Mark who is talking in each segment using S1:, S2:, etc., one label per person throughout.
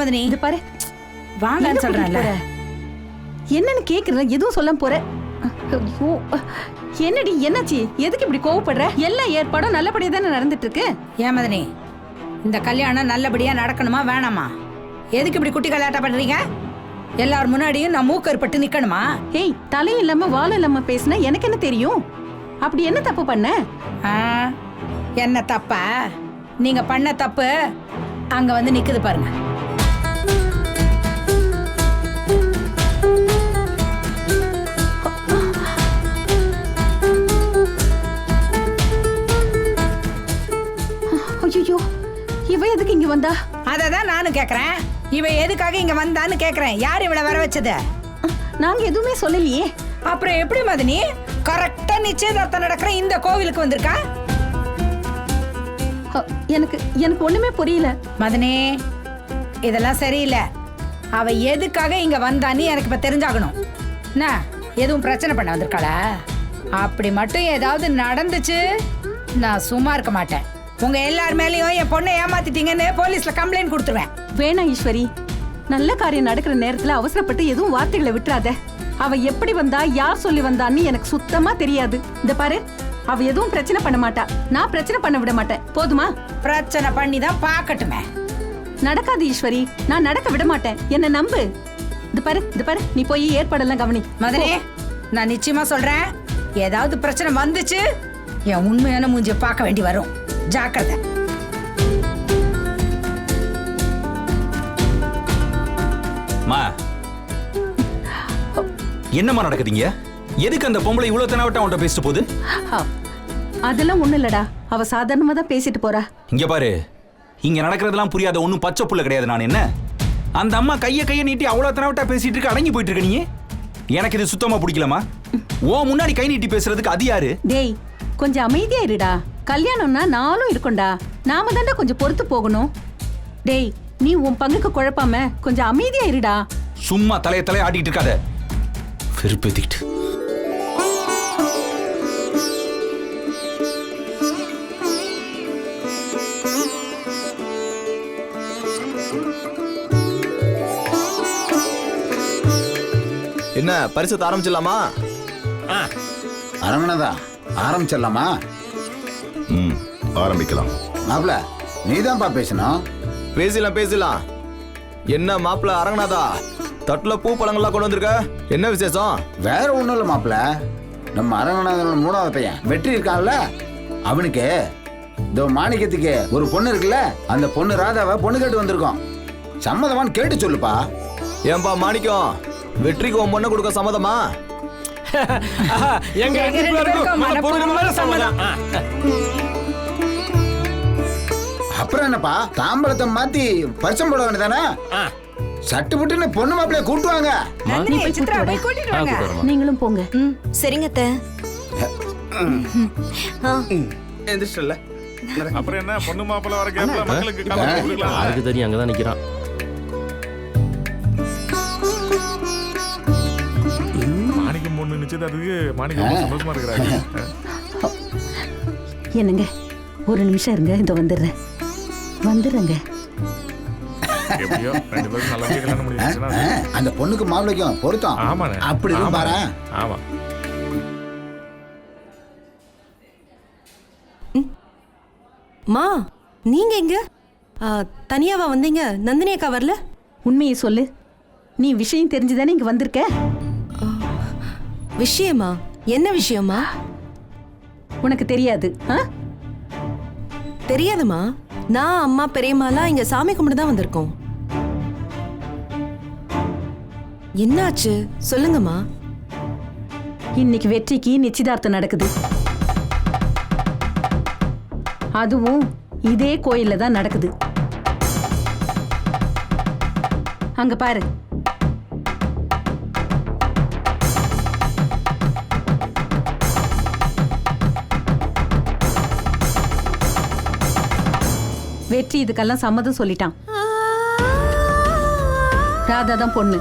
S1: மதனி.
S2: இது பாரு.
S1: வாங்கன்னு சொல்றேன்ல?
S2: என்னன்னு கேக்குறேன் எதுவும் சொல்ல போற? ஐயோ என்னடி என்னாச்சு? எதுக்கு இப்படி கோவப்படுற? எல்லா ஏற்பாடும் நல்லபடியா தானே நடந்துட்டு இருக்கு
S1: ஏன் மதனி இந்த கல்யாணம் நல்லபடியா நடக்கணுமா வேணாமா? எதுக்கு இப்படி குட்டி கலாட்டம் பண்றீங்க? எல்லார் முன்னாடியும் நான் மூக்கற்பட்டு நிக்கணுமா?
S2: ஏய் தலையும் இல்லாம வாலும் இல்லாம பேசினா எனக்கு என்ன தெரியும்? அப்படி என்ன தப்பு பண்ண?
S1: என்ன தப்பா? நீங்க பண்ண தப்பு அங்க வந்து நிக்குது பாருங்க.
S2: இவ எதுக்கு இங்க வந்தா?
S1: அதை தான் நானும் கேக்குறேன். இவ எதுக்காக இங்க வந்தான்னு கேக்குறேன். யார் இவளை வர வச்சது?
S2: நாங்க எதுவுமே சொல்லலையே.
S1: அப்புறம் எப்படி மதனி? கரெக்டா நிச்சயதார்த்தம் நடக்கிற இந்த கோவிலுக்கு வந்திருக்கா?
S2: எனக்கு எனக்கு ஒண்ணுமே புரியல.
S1: மதனி இதெல்லாம் சரியில்லை. அவ எதுக்காக இங்க வந்தான்னு எனக்கு இப்ப தெரிஞ்சாகணும். என்ன எதுவும் பிரச்சனை பண்ண வந்திருக்காளா? அப்படி மட்டும் ஏதாவது நடந்துச்சு நான் சும்மா இருக்க மாட்டேன். உங்க எல்லார் மேலயும் என் பொண்ணை ஏமாத்திட்டீங்கன்னு போலீஸ்ல கம்ப்ளைண்ட் கொடுத்துருவேன்.
S2: வேணாம் ஈஸ்வரி. நல்ல காரியம் நடக்கிற நேரத்துல அவசரப்பட்டு எதுவும் வார்த்தைகளை விட்டுறாத. அவ எப்படி வந்தா யார் சொல்லி வந்தான்னு எனக்கு சுத்தமா தெரியாது. இந்த பாரு அவ எதுவும் பிரச்சனை பண்ண மாட்டா. நான் பிரச்சனை பண்ண விட மாட்டேன். போதுமா?
S1: பிரச்சனை பண்ணி தான் பார்க்கட்டுமே.
S2: நடக்காது ஈஸ்வரி. நான் நடக்க விட மாட்டேன். என்ன நம்பு. இது பாரு இது பாரு நீ போய் ஏற்பாடெல்லாம் கவனி.
S1: மதனே நான் நிச்சயமா சொல்றேன். ஏதாவது பிரச்சனை வந்துச்சு என் உண்மையான மூஞ்சிய பார்க்க வேண்டி வரும். ஜாக்கிரதை.
S3: மா. என்னம்மா நடக்குதுங்க எதுக்கு அந்த பொம்பளை இவ்வளவு தெனாவட்டம் அவன்கிட்ட பேசிட்டு போகுது?
S2: அதெல்லாம் ஒண்ணு இல்லடா. அவ சாதாரணமா தான் பேசிட்டு போறா.
S3: இங்க பாரு. இங்க நடக்கிறதெல்லாம் புரியாத ஒன்றும் பச்சை புள்ள கிடையாது. நான் என்ன? அந்த அம்மா கையை கையை நீட்டி அவ்வளவு தெனாவட்டா பேசிட்டு இருக்க அடங்கி போயிட்டு இருக்க நீ? எனக்கு இது சுத்தமா பிடிக்கலமா ஓ முன்னாடி கை நீட்டி பேசுறதுக்கு அது யாரு?
S2: டேய் கொஞ்சம் அமைதியா இருடா. கல்யாணம்னா நாளும் இருக்கும்டா. நாம தாண்டா கொஞ்சம் பொறுத்து போகணும். டேய் நீ உன் பங்குக்கு குழப்பாம கொஞ்சம் அமைதியா இருடா.
S3: சும்மா தலைய தலைய ஆட்டிட்டு இருக்காத. வெறுப்பேத்திக்கிட்டு.
S4: என்ன பரிசு ஆரம்பிச்சிடலாமா?
S5: அரங்கனதா ஆரம்பிச்சிடலாமா?
S4: ஆரம்பிக்கலாம்.
S5: மாப்பிள நீதான்ப்பா பேசணும்.
S4: பேசலாம் பேசலாம் என்ன மாப்பிள்ள அரங்கநாதா தட்டுல பூ பழங்கள்லாம் கொண்டு வந்திருக்க? என்ன விசேஷம்?
S5: வேற ஒண்ணும் இல்ல மாப்பிள நம்ம அரங்கநாதனோட மூணாவது பையன். வெற்றி இருக்கான்ல? அவனுக்கு இந்த மாணிக்கத்துக்கு ஒரு பொண்ணு இருக்குல்ல? அந்த பொண்ணு ராதாவை பொண்ணு கேட்டு வந்திருக்கோம். சம்மதமான்னு கேட்டு சொல்லுப்பா.
S4: ஏன்பா மாணிக்கம் வெற்றிக்கு உன் பொண்ணை கொடுக்க சம்மதமா?
S6: எங்க
S1: எங்க ரெண்டு பேருக்கும் மனப்பூர்வமான சம்மதம்.
S5: அப்புறம் என்னப்பா? தாம்பளத்தை மாத்தி பரிசம் போட வேண்டியதானே சட்டு புட்டுன்னு பொண்ணு மாப்பிளைய கூட்டுவாங்க.
S1: நந்தினி,
S2: போய்
S1: சித்ரா,
S2: கூட்டு
S1: போய் கூட்டிட்டு வாங்க.
S2: நீங்களும் போங்க.
S7: ம் சரிங்க அத்தை. ஆ.
S4: எந்திரிச்சிட்டல
S8: அப்புறம் என்ன? பொண்ணு மாப்பிள்ள வர கேப்ல மக்களுக்கு
S6: யாருக்கு தெரியும்? அங்கதான் நிக்கிறான்.
S8: மாணிக்கம் பொண்ணு நிச்சயதார்த்தத்துக்கு மாணிக்கம் சந்தோஷமா இருக்கிறாங்க
S2: என்னங்க? ஒரு நிமிஷம் இருங்க இந்த வந்துடுறேன். வந்துடுறேங்க
S8: எப்படியோ ரெண்டு பேரும் நல்ல கல்யாணம் பண்ணி
S5: ஆ,
S8: வச்சுன்னா
S5: அந்த பொண்ணுக்கு மாப்பிளைக்கும் பொருத்தம்.
S8: ஆமாண்ணே.
S5: அப்படி இருக்கும். பாரு
S8: ஆமா.
S7: மா. நீங்க எங்க? ஆ, தனியாவா வந்தீங்க? நந்தினி அக்கா வரல?
S2: உண்மையை சொல்லு. நீ விஷயம் தெரிஞ்சுதானே இங்க வந்திருக்க?
S7: விஷயமா? என்ன விஷயமா?
S2: உனக்கு தெரியாது ஆ?
S7: தெரியாதுமா? நான் அம்மா பெரியம்மாலாம் இங்க சாமி கும்பிட்டு தான் வந்திருக்கோம். என்னாச்சு? சொல்லுங்கம்மா.
S2: இன்னைக்கு வெற்றிக்கு நிச்சயதார்த்தம் நடக்குது. அதுவும் இதே கோயில்ல தான் நடக்குது. அங்க பாரு. வெற்றி இதுக்கெல்லாம் சம்மதம் சொல்லிட்டான். ராதா தான் பொண்ணு.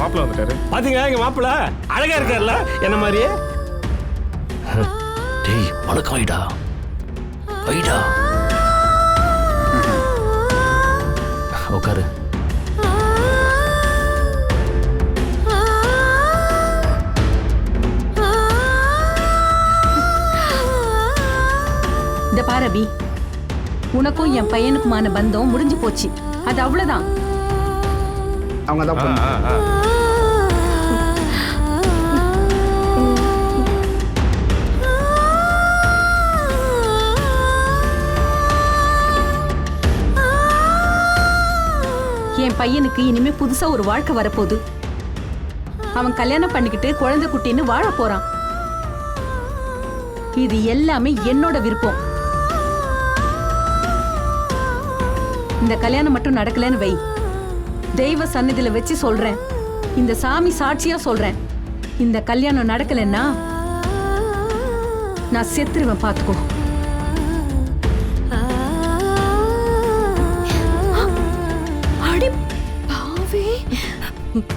S2: மாப்பிள்ள வந்துட்டாரு.
S9: பாத்தீங்களா எங்க அழகா இருக்காருல்ல என்ன மாதிரியே?
S6: டேய் வழக்காயிடா வைடா உட்காரு.
S2: இந்த பாரு அபி. உனக்கும் என் பையனுக்குமான பந்தம் முடிஞ்சு போச்சு. அது அவ்வளவுதான்.
S5: அவங்க தான்
S2: என் பையனுக்கு இனிமே புதுசா ஒரு வாழ்க்கை வரப்போகுது. அவன் கல்யாணம் பண்ணிக்கிட்டு குழந்தை குட்டின்னு வாழ போறான். இது எல்லாமே என்னோட விருப்பம். இந்த கல்யாணம் மட்டும் நடக்கலன்னு வை. தெய்வ சன்னதியில வச்சு சொல்றேன். இந்த சாமி சாட்சியா சொல்றேன். இந்த கல்யாணம் நடக்கலைன்னா நான் செத்துருவேன்
S7: பார்த்துக்கோ.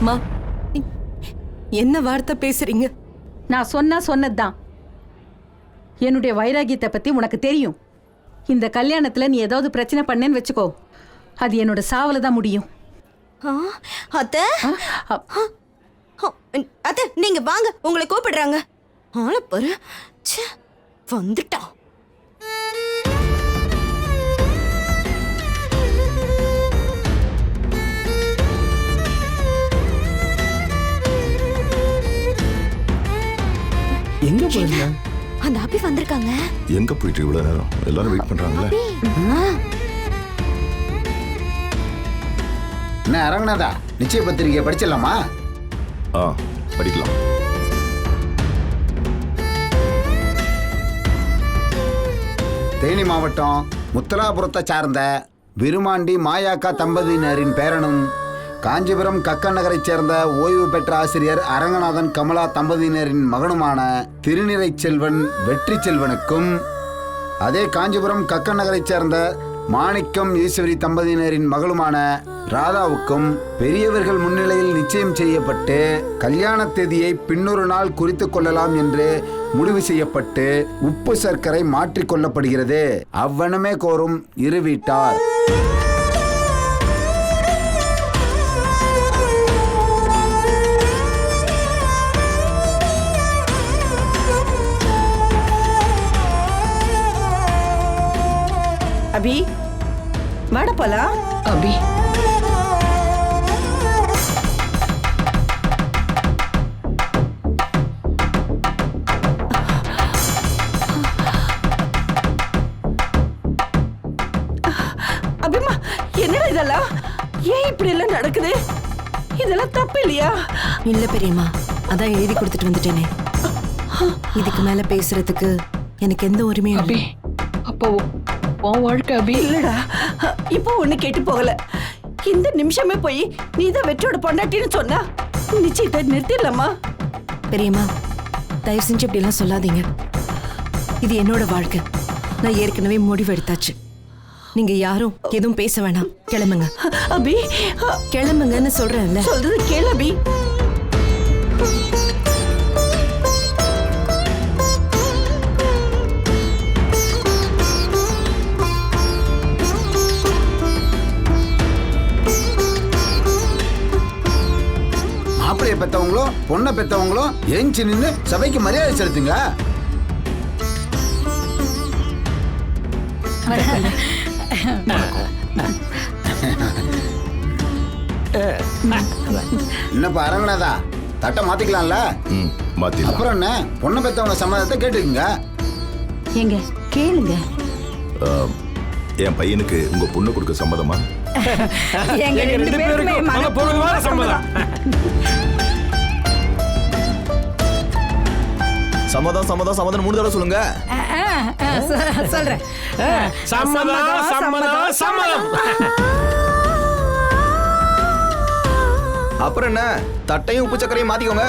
S7: மா என்ன வார்த்தை பேசுறீங்க?
S2: நான் சொன்னா சொன்னதுதான். என்னுடைய வைராகியத்தை பத்தி உனக்கு தெரியும். இந்த கல்யாணத்துல நீ ஏதாவது பிரச்சனை பண்ணேன்னு வச்சுக்கோ. அது என்னோட சாவல தான் முடியும்.
S10: ஆ, அத்தை? அத்தை நீங்க வாங்க உங்களை கூப்பிடுறாங்க. ஆள பாரு. ச்சே,
S9: போயிருந்த
S10: அந்த அபி வந்திருக்காங்க.
S11: எங்க போயிட்டு இவ்வளவு நேரம்? எல்லாரும் வெயிட் பண்றாங்களே
S5: என்ன அரங்கநாதா? நிச்சய பத்திரிகையை படிச்சிடலாமா?
S11: ஆ படிக்கலாம்.
S5: தேனி மாவட்டம் முத்தலாபுரத்தை சார்ந்த விருமாண்டி மாயாக்கா தம்பதியினரின் பேரனும் காஞ்சிபுரம் கக்கன் நகரைச் சேர்ந்த ஓய்வு பெற்ற ஆசிரியர் அரங்கநாதன் கமலா தம்பதியினரின் மகனுமான திருநிறை செல்வன் வெற்றி செல்வனுக்கும் அதே காஞ்சிபுரம் கக்கன் நகரைச் சேர்ந்த மாணிக்கம் ஈஸ்வரி தம்பதியினரின் மகளுமான ராதாவுக்கும் பெரியவர்கள் முன்னிலையில் நிச்சயம் செய்யப்பட்டு கல்யாண தேதியை பின்னொரு நாள் குறித்துக் கொள்ளலாம் என்று முடிவு செய்யப்பட்டு உப்பு சர்க்கரை மாற்றிக் கொள்ளப்படுகிறது. அவ்வனமே கோரும் இரு வீட்டார்.
S7: அபி? வாட போலாம்.
S12: அபி.
S7: அபிமா என்னடா இதெல்லாம்? ஏன் இப்படி எல்லாம் நடக்குது? இதெல்லாம் தப்பு இல்லையா?
S10: இல்ல பெரியம்மா அதான் எழுதி கொடுத்துட்டு வந்துட்டேனே. இதுக்கு மேல பேசுறதுக்கு எனக்கு எந்த உரிமையும் இல்லை.
S12: அப்போ உன் வாழ்க்கை அபி
S7: இல்லடா. இப்போ ஒண்ணு கேட்டு போகல. இந்த நிமிஷமே போய் நீ தான் வெற்றியோட பொண்டாட்டின்னு சொன்னா நிச்சயத்தை நிறுத்திடலாமா?
S10: பெரியம்மா தயவு செஞ்சு இப்படிலாம் சொல்லாதீங்க. இது என்னோட வாழ்க்கை. நான் ஏற்கனவே முடிவு எடுத்தாச்சு நீங்க யாரும் எதுவும் பேச வேணாம். கிளம்புங்க.
S7: அபி.
S10: கிளம்புங்கன்னு சொல்றேன்ல.
S7: சொல்றது கேளு அபி.
S5: பெத்தவங்களும் பொண்ணை பெத்தவங்களும் ஏஞ்சி நின்று சபைக்கு மரியாதை செலுத்துங்க. என்னப்பா அரங்கநாதா? தட்டை மாத்திக்கலாம்ல? அப்புறம் என்ன? பொண்ணை பெத்தவங்க சம்மதத்தை கேட்டுக்குங்க.
S2: ஏங்க கேளுங்க.
S11: என் பையனுக்கு உங்க பொண்ணு கொடுக்க சம்மதமா?
S12: எங்க ரெண்டு பேருமே
S9: அங்க போறதுமான சம்மதம்.
S4: சம்மதம் சம்மதம் சம்மதம் மூணு தடவை சொல்லுங்க.
S12: சொல்றேன்.
S9: சம்மதம் சம்மதம் சம்மதம்
S4: அப்புறம் என்ன? தட்டையும் உப்பு சக்கரையும் மாத்திக்கோங்க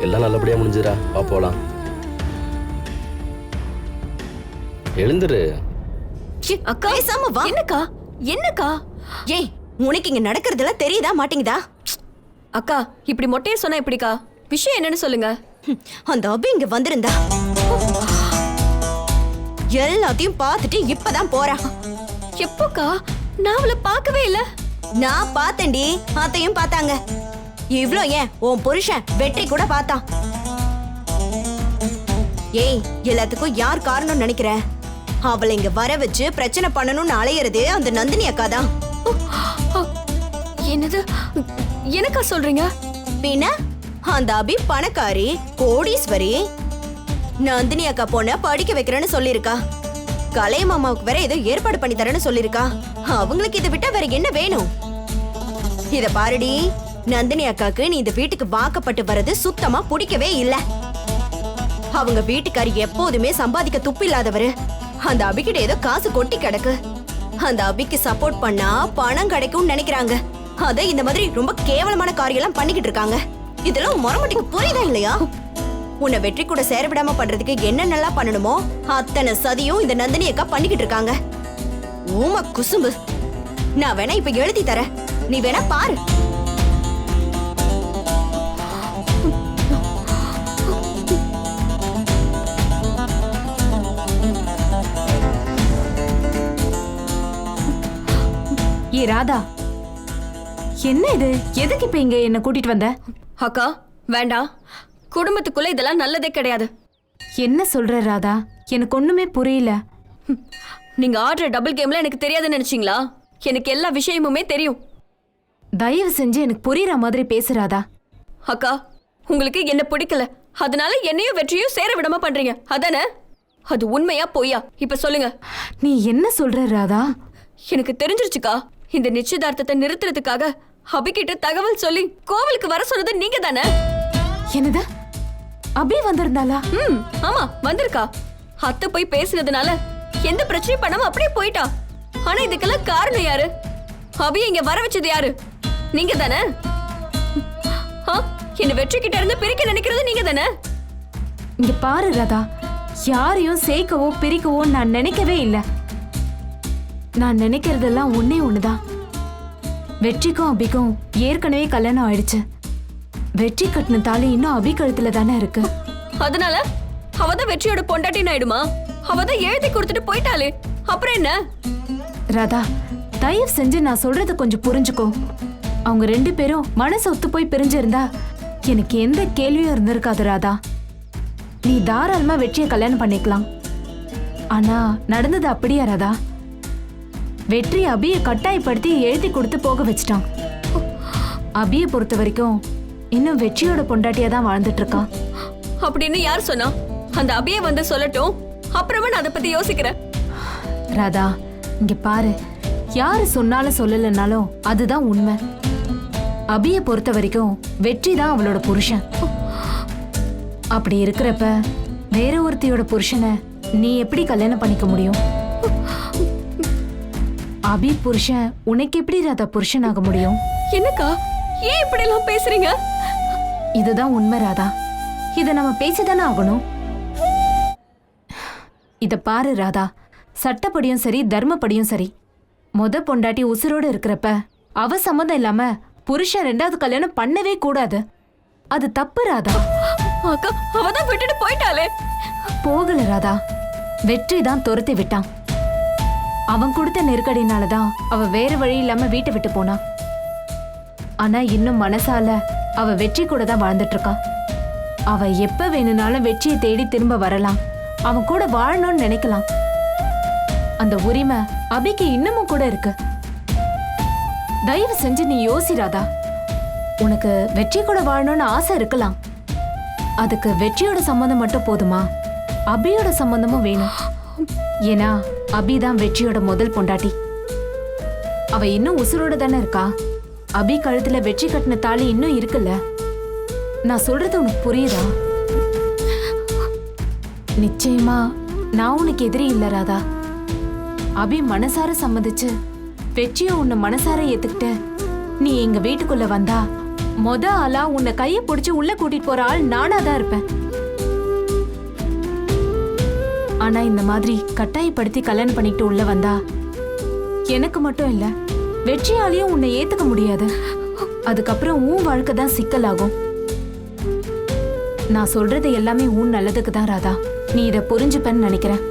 S6: எல்லாம் நல்லபடியா முடிஞ்சுடா வா போலாம். எழுந்துரு.
S10: அக்கா. பேசாம வா. என்னக்கா? என்னக்கா? ஏய் உனக்கு இங்க நடக்கிறதெல்லாம் தெரியுதா மாட்டேங்குதா? அக்கா இப்படி மொட்டையை சொன்னா எப்படிக்கா? விஷயம் என்னன்னு சொல்லுங்க. அந்த அபி இங்க வந்திருந்தா. எல்லாத்தையும் பார்த்துட்டு இப்பதான் போறா. எப்போக்கா? நான் அவளை பார்க்கவே இல்ல. நான் பார்த்தேன்டி அத்தையும் பார்த்தாங்க. இவ்ளோ ஏன்? உன் புருஷன் வெற்றி கூட பார்த்தான். ஏய் எல்லாத்துக்கும் யார் காரணம் நினைக்கிற? அவளை இங்க வர வச்சு பிரச்சனை பண்ணணும்னு அலையிறது அந்த நந்தினி அக்கா தான் என்னது? எனக்கா சொல்றீங்க? பின்ன அந்த அபி பணக்காரி கோடீஸ்வரி. நந்தினி அக்கா பொண்ண படிக்க வைக்கிறேன்னு சொல்லிருக்கா கலை மாமாவுக்கு வேற ஏதோ ஏற்பாடு பண்ணி தரேன்னு சொல்லிருக்கா அவங்களுக்கு இதை விட்டா வேற என்ன வேணும்? இத பாருடி. நந்தினி அக்காக்கு நீ இந்த வீட்டுக்கு வாக்கப்பட்டு வர்றது சுத்தமா பிடிக்கவே இல்ல. அவங்க வீட்டுக்காரி எப்போதுமே சம்பாதிக்க துப்பில்லாதவரு அந்த அபிகிட்ட ஏதோ காசு கொட்டி கிடக்கு. அந்த அபிக்கு சப்போர்ட் பண்ணா பணம் கிடைக்கும்னு நினைக்கிறாங்க. அத இந்த மாதிரி ரொம்ப கேவலமான காரியம் எல்லாம் பண்ணிக்கிட்டு இருக்காங்க. இதெல்லாம் மரமட்டிக்கு புரியுதா இல்லையா? உன்னை வெற்றி கூட சேர விடாம பண்றதுக்கு என்ன நல்லா பண்ணணுமோ அத்தனை சதியும் இந்த நந்தினி அக்கா பண்ணிக்கிட்டு இருக்காங்க. ஊம குசும்பு. நான் வேணா இப்ப எழுதி தரேன். நீ வேணா பாரு.
S12: ஏ ராதா. என்ன இது? எதுக்கு இப்ப இங்க என்ன கூட்டிட்டு வந்த?
S10: அக்கா வேண்டாம் குடும்பத்துக்குள்ள இதெல்லாம் நல்லதே கிடையாது.
S12: என்ன சொல்ற ராதா? எனக்கு ஒண்ணுமே புரியல.
S10: நீங்க ஆடுற டபுள் கேம்ல எனக்கு தெரியாதுன்னு நினைச்சீங்களா? எனக்கு எல்லா விஷயமுமே தெரியும்.
S12: தயவு செஞ்சு எனக்கு புரியுற மாதிரி பேசுறாதா
S10: அக்கா உங்களுக்கு என்ன பிடிக்கல? அதனால என்னையும் வெற்றியும் சேர விடாம பண்றீங்க. அதானே? அது உண்மையா பொய்யா? இப்ப சொல்லுங்க.
S12: நீ என்ன சொல்ற ராதா?
S10: எனக்கு தெரிஞ்சிருச்சுக்கா. இந்த நிச்சயதார்த்தத்தை நிறுத்துறதுக்காக அபிகிட்ட தகவல் சொல்லி கோவிலுக்கு வர சொன்னது நீங்க தானே?
S12: என்னது? அபி வந்திருந்தாளா?
S10: ம் ஆமா வந்திருக்கா. அத்தை போய் பேசினதுனால எந்த பிரச்சனையும் பண்ணாம அப்படியே போயிட்டா. ஆனா இதுக்கெல்லாம் காரணம் யாரு? அபி இங்க வர வச்சது யாரு? நீங்க தானே? என்ன வெற்றி கிட்ட இருந்து பிரிக்க நினைக்கிறது நீங்க தானே?
S12: இங்க பாரு ராதா. யாரையும் சேர்க்கவோ பிரிக்கவோ நான் நினைக்கவே இல்லை. நான் நினைக்கிறதெல்லாம் ஒண்ணே ஒண்ணுதான். வெற்றிக்கும் அபிக்கும் ஏற்கனவே கல்யாணம் ஆயிடுச்சு. வெற்றி கட்டின தாலி இன்னும் அபி கழுத்துல தானே இருக்கு.
S10: அதனால அவதான் வெற்றியோட பொண்டாட்டின்னு ஆயிடுமா? அவதான் எழுதி கொடுத்துட்டு போயிட்டாளே. அப்புறம் என்ன?
S12: ராதா தயவு செஞ்சு நான் சொல்றத கொஞ்சம் புரிஞ்சுக்கோ. அவங்க ரெண்டு பேரும் மனசு ஒத்து போய் பிரிஞ்சிருந்தா எனக்கு எந்த கேள்வியும் இருந்திருக்காது ராதா. நீ தாராளமா வெற்றியை கல்யாணம் பண்ணிக்கலாம். ஆனா நடந்தது அப்படியா ராதா? வெற்றி அபியை கட்டாயப்படுத்தி எழுதி கொடுத்து போக வச்சிட்டான். அபியை பொறுத்த வரைக்கும் இன்னும் வெற்றியோட பொண்டாட்டியா தான் வாழ்ந்துட்டு இருக்கான்
S10: அப்படின்னு யார் சொன்னா? அந்த அபியை வந்து சொல்லட்டும். அப்புறமா நான் அதை பத்தி யோசிக்கிறேன்.
S12: ராதா இங்க பாரு. யாரு சொன்னாலும் சொல்லலைன்னாலும் அதுதான் உண்மை. அபிய பொறுத்த வரைக்கும் வெற்றி தான் அவளோட புருஷன். அப்படி இருக்கிறப்ப வேற ஒருத்தியோட புருஷனை நீ எப்படி கல்யாணம் பண்ணிக்க முடியும்? அபி புருஷன் உனக்கு எப்படி ராதா புருஷனாக முடியும்?
S10: என்னக்கா? ஏன் இப்படி எல்லாம் பேசுறீங்க?
S12: இதுதான் உண்மை ராதா. இத நம்ம பேசிதானே ஆகணும். இத பாரு ராதா. சட்டப்படியும் சரி தர்மப்படியும் சரி. முத பொண்டாட்டி உசுரோட இருக்கிறப்ப அவ சம்மதம் இல்லாம புருஷன் ரெண்டாவது கல்யாணம் பண்ணவே கூடாது. அது தப்பு ராதா.
S10: அவதான் விட்டுட்டு போயிட்டாளே.
S12: போகல ராதா. வெற்றி தான் துரத்தி விட்டான். அவன் கொடுத்த நெருக்கடினால தான் அவ வேற வழி இல்லாம வீட்டை விட்டு போனா. ஆனா இன்னும் மனசால அவ வெற்றி கூட தான் வாழ்ந்துட்டு இருக்கா அவ எப்ப வேணும்னாலும் வெற்றியை தேடி திரும்ப வரலாம். அவன் கூட வாழணும்னு நினைக்கலாம். அந்த உரிமை அபிக்கு இன்னமும் கூட இருக்கு. தயவு செஞ்சு நீ யோசிராதா. உனக்கு வெற்றி கூட வாழணும்னு ஆசை இருக்கலாம். அதுக்கு வெற்றியோட சம்மந்தம் மட்டும் போதுமா? அபியோட சம்பந்தமும் வேணும். ஏன்னா அபி தான் வெற்றியோட முதல் பொண்டாட்டி. அவ இன்னும் உசுரோட தானே இருக்கா? அபி கழுத்துல வெற்றி கட்டின தாலி இன்னும் இருக்குல்ல? நான் சொல்றது உனக்கு புரியுதா? நிச்சயமா நான் உனக்கு எதிரி இல்ல ராதா. அபி மனசார சம்மதிச்சு வெற்றியும் உன்னை மனசார ஏத்துக்கிட்ட நீ எங்க வீட்டுக்குள்ள வந்தா
S13: மொத ஆளா உன்னை கைய பிடிச்சு உள்ள கூட்டிட்டு போற ஆள் நானா தான் இருப்பேன். ஆனா இந்த மாதிரி கட்டாயப்படுத்தி கல்யாணம் பண்ணிட்டு உள்ள வந்தா எனக்கு மட்டும் இல்ல வெற்றியாலையும் உன்னை ஏத்துக்க முடியாது. அதுக்கப்புறம் உன் வாழ்க்கை தான் சிக்கலாகும். நான் சொல்றது எல்லாமே உன் நல்லதுக்கு தான் ராதா. நீ இத புரிஞ்சுப்பேன்னு நினைக்கிறேன்.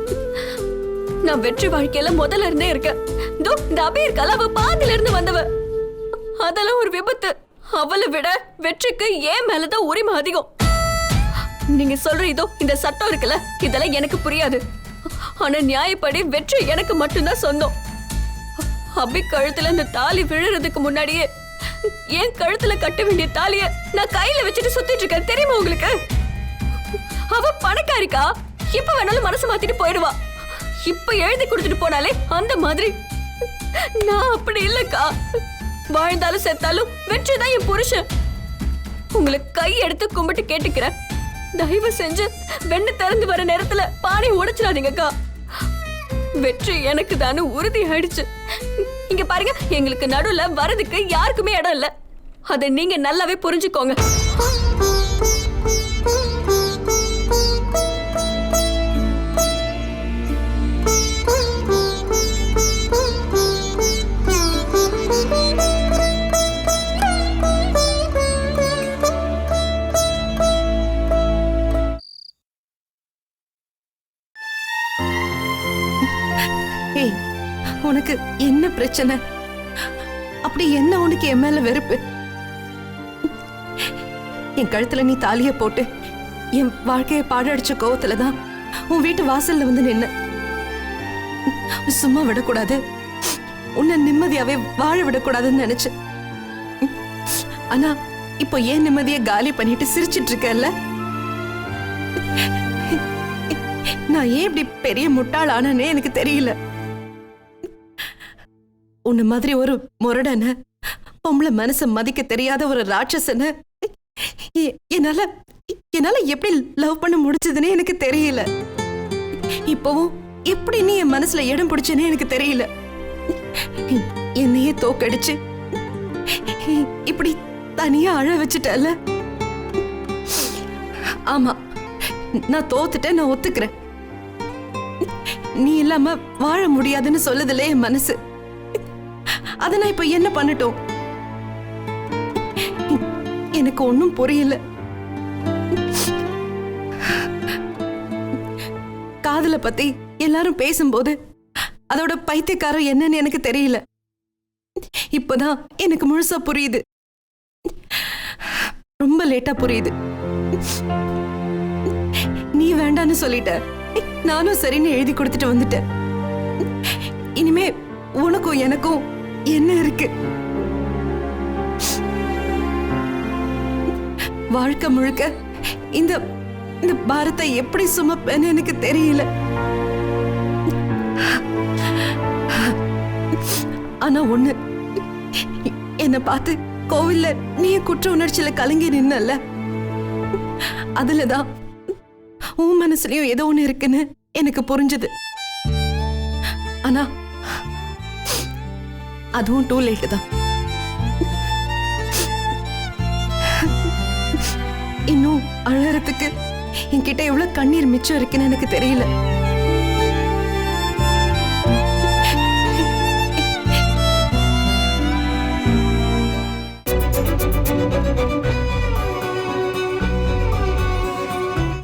S10: நான் வெற்றி வாழ்க்கையில முதல்ல இருந்தே இருக்கேன். தோ இந்த அபி இருக்கல அவ பாதியில இருந்து வந்தவ. அதெல்லாம் ஒரு விபத்து. அவளை விட வெற்றிக்கு ஏன் மேலதான் உரிமை அதிகம். நீங்க சொல்ற இதோ இந்த சட்டம் இருக்குல்ல? இதெல்லாம் எனக்கு புரியாது. ஆனா நியாயப்படி வெற்றி எனக்கு மட்டும்தான் சொந்தம். அபி கழுத்துல இந்த தாலி விழுறதுக்கு முன்னாடியே என் கழுத்துல கட்ட வேண்டிய தாலிய நான் கையில வச்சுட்டு சுத்திட்டு இருக்கேன். தெரியுமா உங்களுக்கு? அவ பணக்காரிக்கா? இப்ப வேணாலும் மனசு மாத்திட்டு போயிடுவா இப்ப எழுதி கொடுத்துட்டு போனாலே அந்த மாதிரி. நான் அப்படி இல்லக்கா. வாழ்ந்தாலும் செத்தாலும் வெற்றிதான் என் புருஷன். உங்களை கை எடுத்து கும்பிட்டு கேட்டுக்கிறேன். தயவு செஞ்சு வெண்ணு திறந்து வர நேரத்துல பானை உடைச்சிடாதீங்கக்கா. வெற்றி எனக்கு தானே உறுதி ஆயிடுச்சு. இங்க பாருங்க எங்களுக்கு நடுவுல வரதுக்கு யாருக்குமே இடம் இல்ல. அதை நீங்க நல்லாவே புரிஞ்சுக்கோங்க.
S7: பிரச்சனை. அப்படி என்ன உனக்கு என் மேல வெறுப்பு? என் கழுத்துல நீ தாலிய போட்டு என் வாழ்க்கைய பாடடிச்ச கோவத்துல தான் உன் வீட்டு வாசல்ல வந்து நின்ன. சும்மா விடக்கூடாது. உன்னை நிம்மதியாவே வாழ விடக்கூடாதுன்னு நினைச்சு. ஆனா இப்போ ஏன் நிம்மதியை காலி பண்ணிட்டு சிரிச்சிட்டு இருக்கல்ல? நான் ஏன் இப்படி பெரிய முட்டாள் எனக்கு தெரியல. உன்ன மாதிரி ஒரு முரடன பொம்பளை மனச மதிக்க தெரியாத ஒரு ராட்சசன என்னால என்னால எப்படி லவ் பண்ண முடிச்சதுன்னு எனக்கு தெரியல. இப்பவும் எப்படி நீ என் மனசுல இடம் பிடிச்சேன்னு எனக்கு தெரியல. என்னையே தோக்கடிச்சு இப்படி தனியா அழ வச்சுட்டல ஆமா நான் தோத்துட்டேன் நான் ஒத்துக்கிறேன். நீ இல்லாம வாழ முடியாதுன்னு சொல்லுதுல என் மனசு. அத நான் இப்ப என்ன பண்ணட்டும்? எனக்கு ஒன்னும் புரியல. காதல பத்தி எல்லாரும் பேசும்போது அதோட பைத்தியக்காரம் என்னன்னு எனக்கு தெரியல. இப்பதான் எனக்கு முழுசா புரியுது. ரொம்ப லேட்டா புரியுது. நீ வேண்டான்னு சொல்லிட்ட. நானும் சரின்னு எழுதி கொடுத்துட்டு வந்துட்டேன். இனிமே உனக்கும் எனக்கும் என்ன இருக்கு? வாழ்க்கை முழுக்க இந்த இந்த பாரத்தை எப்படி சுமப்பேன்னு எனக்கு தெரியல. ஆனா ஒண்ணு என்ன பார்த்து கோவில்ல நீ குற்ற உணர்ச்சியில கலங்கி நின்னல அதுலதான் உன் மனசுலயும் ஏதோ ஒண்ணு இருக்குன்னு எனக்கு புரிஞ்சது. ஆனா அதுவும் டூ லேட்டு தான். இன்னும் அழறதுக்கு என்கிட்ட எவ்வளவு கண்ணீர் மிச்சம் இருக்குன்னு எனக்கு தெரியல.